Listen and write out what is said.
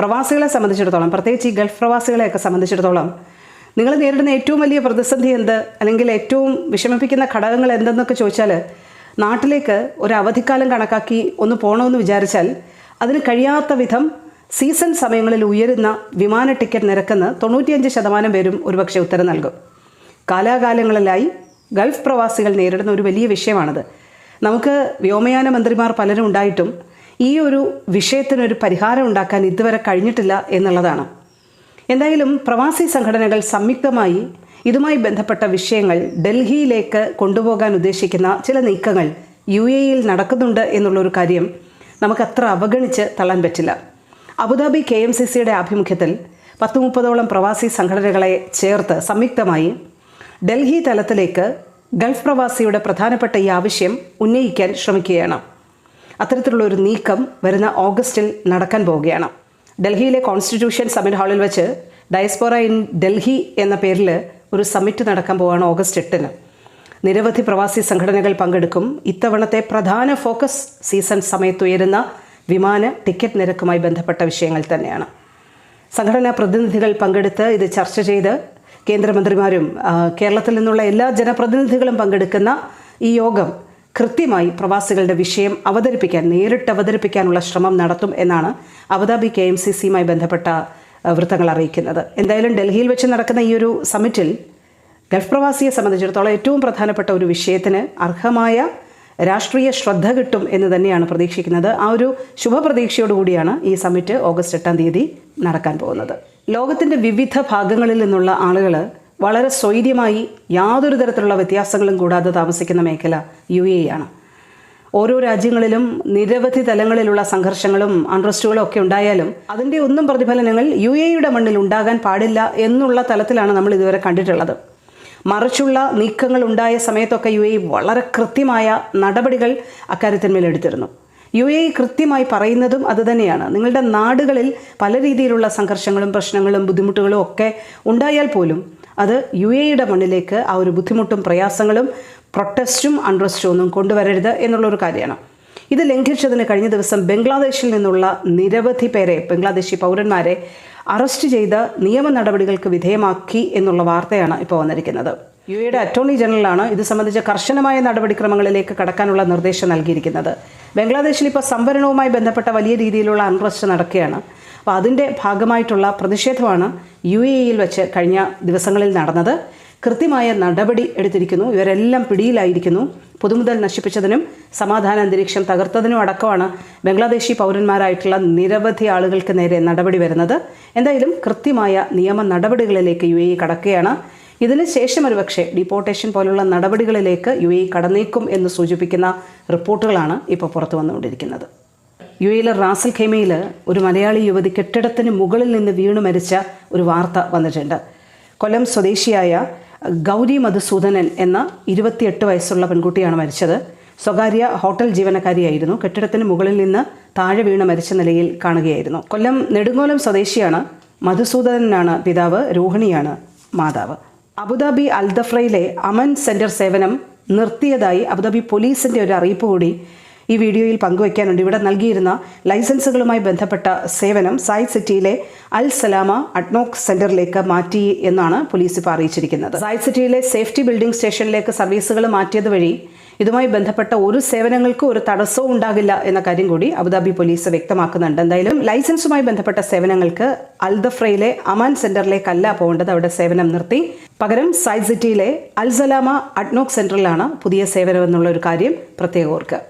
പ്രവാസികളെ സംബന്ധിച്ചിടത്തോളം പ്രത്യേകിച്ച് ഈ ഗൾഫ് പ്രവാസികളെയൊക്കെ സംബന്ധിച്ചിടത്തോളം നിങ്ങൾ നേരിടുന്ന ഏറ്റവും വലിയ പ്രതിസന്ധി എന്ത്? അല്ലെങ്കിൽ ഏറ്റവും വിഷമിപ്പിക്കുന്ന ഘടകങ്ങൾ എന്തെന്നൊക്കെ ചോദിച്ചാൽ നാട്ടിലേക്ക് ഒരു അവധിക്കാലം കണക്കാക്കി ഒന്ന് പോകണമെന്ന് വിചാരിച്ചാൽ അതിന് കഴിയാത്ത വിധം സീസൺ സമയങ്ങളിൽ ഉയരുന്ന വിമാന ടിക്കറ്റ് നിരക്കെന്ന് തൊണ്ണൂറ്റിയഞ്ച് ശതമാനം പേരും ഒരുപക്ഷെ ഉത്തരം നൽകും. കാലാകാലങ്ങളിലായി ഗൾഫ് പ്രവാസികൾ നേരിടുന്ന ഒരു വലിയ വിഷയമാണത്. നമുക്ക് വ്യോമയാന മന്ത്രിമാർ പലരും ഉണ്ടായിട്ടും ഈ ഒരു വിഷയത്തിനൊരു പരിഹാരം ഉണ്ടാക്കാൻ ഇതുവരെ കഴിഞ്ഞിട്ടില്ല എന്നുള്ളതാണ്. എന്തായാലും പ്രവാസി സംഘടനകൾ സംയുക്തമായി ഇതുമായി ബന്ധപ്പെട്ട വിഷയങ്ങൾ ഡൽഹിയിലേക്ക് കൊണ്ടുപോകാൻ ഉദ്ദേശിക്കുന്ന ചില നീക്കങ്ങൾ യു എ യിൽ നടക്കുന്നുണ്ട് എന്നുള്ളൊരു കാര്യം അത്ര അവഗണിച്ച് തള്ളാൻ പറ്റില്ല. അബുദാബി കെ എം സി സിയുടെ ആഭിമുഖ്യത്തിൽ പത്ത് മുപ്പതോളം പ്രവാസി സംഘടനകളെ ചേർത്ത് സംയുക്തമായി ഡൽഹി തലത്തിലേക്ക് ഗൾഫ് പ്രവാസിയുടെ പ്രധാനപ്പെട്ട ഈ ആവശ്യം ഉന്നയിക്കാൻ ശ്രമിക്കുകയാണ്. അത്തരത്തിലുള്ള ഒരു നീക്കം വരുന്ന ഓഗസ്റ്റിൽ നടക്കാൻ പോവുകയാണ്. ഡൽഹിയിലെ കോൺസ്റ്റിറ്റ്യൂഷൻ സമ്മിറ്റ് ഹാളിൽ വെച്ച് ഡയസ്പോറ ഇൻ ഡൽഹി എന്ന പേരിൽ ഒരു സമ്മിറ്റ് നടക്കാൻ പോവുകയാണ് ഓഗസ്റ്റ് എട്ടിന്. നിരവധി പ്രവാസി സംഘടനകൾ പങ്കെടുക്കും. ഇത്തവണത്തെ പ്രധാന ഫോക്കസ് സീസൺ സമയത്ത് ഉയരുന്ന വിമാന ടിക്കറ്റ് നിരക്കുമായി ബന്ധപ്പെട്ട വിഷയങ്ങൾ തന്നെയാണ്. സംഘടനാ പ്രതിനിധികൾ പങ്കെടുത്ത് ഇത് ചർച്ച ചെയ്ത് കേന്ദ്രമന്ത്രിമാരും കേരളത്തിൽ നിന്നുള്ള എല്ലാ ജനപ്രതിനിധികളും പങ്കെടുക്കുന്ന ഈ യോഗം കൃത്യമായി പ്രവാസികളുടെ വിഷയം അവതരിപ്പിക്കാൻ നേരിട്ട് അവതരിപ്പിക്കാനുള്ള ശ്രമം നടത്തും എന്നാണ് Abu Dhabi K M C സിയുമായി ബന്ധപ്പെട്ട വൃത്തങ്ങൾ അറിയിക്കുന്നത്. എന്തായാലും ഡൽഹിയിൽ വെച്ച് നടക്കുന്ന ഈ ഒരു സമ്മിറ്റിൽ ഗൾഫ് പ്രവാസിയെ സംബന്ധിച്ചിടത്തോളം ഏറ്റവും പ്രധാനപ്പെട്ട ഒരു വിഷയത്തിന് അർഹമായ രാഷ്ട്രീയ ശ്രദ്ധ കിട്ടും എന്ന് തന്നെയാണ് പ്രതീക്ഷിക്കുന്നത്. ആ ഒരു ശുഭപ്രതീക്ഷയോടുകൂടിയാണ് ഈ സമ്മിറ്റ് ഓഗസ്റ്റ് എട്ടാം തീയതി നടക്കാൻ പോകുന്നത്. ലോകത്തിന്റെ വിവിധ ഭാഗങ്ങളിൽ നിന്നുള്ള ആളുകൾ വളരെ സ്വൈര്യമായി യാതൊരു തരത്തിലുള്ള വ്യത്യാസങ്ങളും കൂടാതെ താമസിക്കുന്ന മേഖല യു എ ആണ്. ഓരോ രാജ്യങ്ങളിലും നിരവധി തലങ്ങളിലുള്ള സംഘർഷങ്ങളും അൺറസ്റ്റുകളും ഒക്കെ ഉണ്ടായാലും അതിന്റെ ഒന്നും പ്രതിഫലനങ്ങൾ യു എയുടെ മണ്ണിൽ ഉണ്ടാകാൻ പാടില്ല എന്നുള്ള തലത്തിലാണ് നമ്മൾ ഇതുവരെ കണ്ടിട്ടുള്ളത്. മറിച്ചുള്ള നീക്കങ്ങൾ ഉണ്ടായ സമയത്തൊക്കെ യു എ വളരെ കൃത്യമായ നടപടികൾ അക്കാര്യത്തിന്മേൽ എടുത്തിരുന്നു. യു എ കൃത്യമായി പറയുന്നതും അതുതന്നെയാണ് നിങ്ങളുടെ നാടുകളിൽ പല രീതിയിലുള്ള സംഘർഷങ്ങളും പ്രശ്നങ്ങളും ബുദ്ധിമുട്ടുകളും ഒക്കെ ഉണ്ടായാൽ പോലും അത് യു എയുടെ മണ്ണിലേക്ക് ആ ഒരു ബുദ്ധിമുട്ടും പ്രയാസങ്ങളും പ്രൊട്ടസ്റ്റും അൺറസ്റ്റും ഒന്നും കൊണ്ടുവരരുത് എന്നുള്ളൊരു കാര്യമാണ്. ഇത് ലംഘിച്ചതിന് കഴിഞ്ഞ ദിവസം ബംഗ്ലാദേശിൽ നിന്നുള്ള നിരവധി പേരെ ബംഗ്ലാദേശി പൗരന്മാരെ അറസ്റ്റ് ചെയ്ത് നിയമ നടപടികൾക്ക് വിധേയമാക്കി എന്നുള്ള വാർത്തയാണ് ഇപ്പോൾ വന്നിരിക്കുന്നത്. യു എയുടെ അറ്റോർണി ജനറലാണ് ഇത് സംബന്ധിച്ച കർശനമായ നടപടിക്രമങ്ങളിലേക്ക് കടക്കാനുള്ള നിർദ്ദേശം നൽകിയിരിക്കുന്നത്. ബംഗ്ലാദേശിൽ ഇപ്പോൾ സംവരണവുമായി ബന്ധപ്പെട്ട വലിയ രീതിയിലുള്ള അൺറസ്റ്റ് നടക്കുകയാണ്. അപ്പോൾ അതിന്റെ ഭാഗമായിട്ടുള്ള പ്രതിഷേധമാണ് യു എ ഇയിൽ വെച്ച് കഴിഞ്ഞ ദിവസങ്ങളിൽ നടന്നത്. കൃത്യമായ നടപടി എടുത്തിരിക്കുന്നു. ഇവരെല്ലാം പിടിയിലായിരിക്കുന്നു. പുതുമുതൽ നശിപ്പിച്ചതിനും സമാധാന അന്തരീക്ഷം തകർത്തതിനും അടക്കമാണ് ബംഗ്ലാദേശി പൗരന്മാരായിട്ടുള്ള നിരവധി ആളുകൾക്ക് നേരെ നടപടി വരുന്നത്. എന്തായാലും കൃത്യമായ നിയമ നടപടികളിലേക്ക് യു എ കടക്കുകയാണ്. ഇതിന് ശേഷം ഒരുപക്ഷെ ഡിപ്പോർട്ടേഷൻ പോലുള്ള നടപടികളിലേക്ക് യു എ കടന്നേക്കും എന്ന് സൂചിപ്പിക്കുന്ന റിപ്പോർട്ടുകളാണ് ഇപ്പോൾ പുറത്തു വന്നുകൊണ്ടിരിക്കുന്നത്. യു എയിലെ റാസൽ ഖൈമയിൽ ഒരു മലയാളി യുവതി കെട്ടിടത്തിന് മുകളിൽ നിന്ന് വീണു മരിച്ച ഒരു വാർത്ത വന്നിട്ടുണ്ട്. കൊല്ലം സ്വദേശിയായ ഗൗരി മധുസൂദനൻ എന്ന ഇരുപത്തിയെട്ട് വയസ്സുള്ള പെൺകുട്ടിയാണ് മരിച്ചത്. സ്വകാര്യ ഹോട്ടൽ ജീവനക്കാരിയായിരുന്നു. കെട്ടിടത്തിന് മുകളിൽ നിന്ന് താഴെ വീണ് മരിച്ച നിലയിൽ കാണുകയായിരുന്നു. കൊല്ലം നെടുങ്ങോലം സ്വദേശിയാണ് മധുസൂദനനാണ് പിതാവ്. രോഹിണിയാണ് മാതാവ്. അബുദാബി അൽദഫ്രയിലെ അമൻ സെന്റർ സേവനം നിർത്തിയതായി അബുദാബി പോലീസിന്റെ ഒരു അറിയിപ്പ് കൂടി ഈ വീഡിയോയിൽ പങ്കുവയ്ക്കാനുണ്ട്. ഇവിടെ നൽകിയിരുന്ന ലൈസൻസുകളുമായി ബന്ധപ്പെട്ട സേവനം സായ് സിറ്റിയിലെ അൽ സലാമ അഡ്നോക് സെന്ററിലേക്ക് മാറ്റി എന്നാണ് പോലീസ് ഇപ്പോൾ അറിയിച്ചിരിക്കുന്നത്. സായ് സിറ്റിയിലെ സേഫ്റ്റി ബിൽഡിംഗ് സ്റ്റേഷനിലേക്ക് സർവീസുകൾ മാറ്റിയത് വഴി ഇതുമായി ബന്ധപ്പെട്ട ഒരു സേവനങ്ങൾക്കും ഒരു തടസ്സവും ഉണ്ടാകില്ല എന്ന കാര്യം കൂടി അബുദാബി പോലീസ് വ്യക്തമാക്കുന്നുണ്ട്. എന്തായാലും ലൈസൻസുമായി ബന്ധപ്പെട്ട സേവനങ്ങൾക്ക് അൽദഫ്രയിലെ അമാൻ സെന്ററിലേക്കല്ല പോകേണ്ടത്. അവിടെ സേവനം നിർത്തി. പകരം സായ് സിറ്റിയിലെ അൽസലാമ അഡ്നോക് സെന്ററിലാണ് പുതിയ സേവനം എന്നുള്ള ഒരു കാര്യം പ്രത്യേകം ഓർക്കുക.